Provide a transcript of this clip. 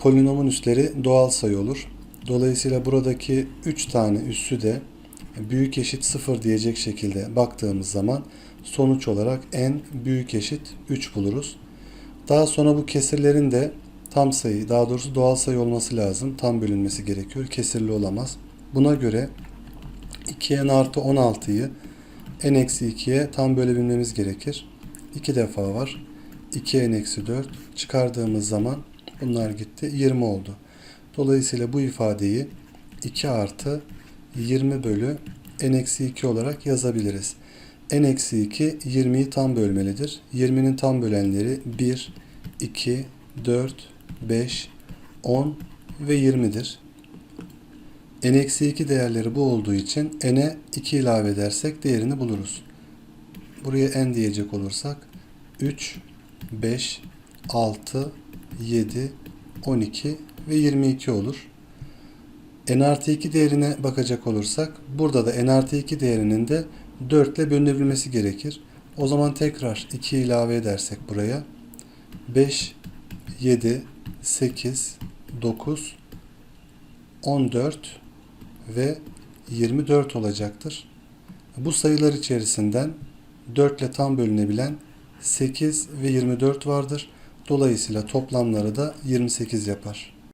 polinomun üstleri doğal sayı olur. Dolayısıyla buradaki 3 tane üssü de büyük eşit 0 diyecek şekilde baktığımız zaman sonuç olarak n büyük eşit 3 buluruz. Daha sonra bu kesirlerin de tam sayı, daha doğrusu doğal sayı olması lazım. Tam bölünmesi gerekiyor. Kesirli olamaz. Buna göre 2n artı 16'yı n eksi 2'ye tam bölebilmemiz gerekir. 2 defa var. 2n eksi 4 çıkardığımız zaman bunlar gitti. 20 oldu. Dolayısıyla bu ifadeyi 2 artı 20 bölü n eksi 2 olarak yazabiliriz. n eksi 2 20'yi tam bölmelidir. 20'nin tam bölenleri 1, 2, 4, 5, 10 ve 20'dir. n eksi 2 değerleri bu olduğu için n'e 2 ilave edersek değerini buluruz. Buraya n diyecek olursak 3, 5, 6, 7, 12 ve 22 olur. n artı 2 değerine bakacak olursak burada da n artı 2 değerinin de 4 ile bölünebilmesi gerekir. O zaman tekrar 2 ilave edersek buraya 5, 7, 8, 9, 14 ve 24 olacaktır. Bu sayılar içerisinden 4 ile tam bölünebilen 8 ve 24 vardır. Dolayısıyla toplamları da 28 yapar.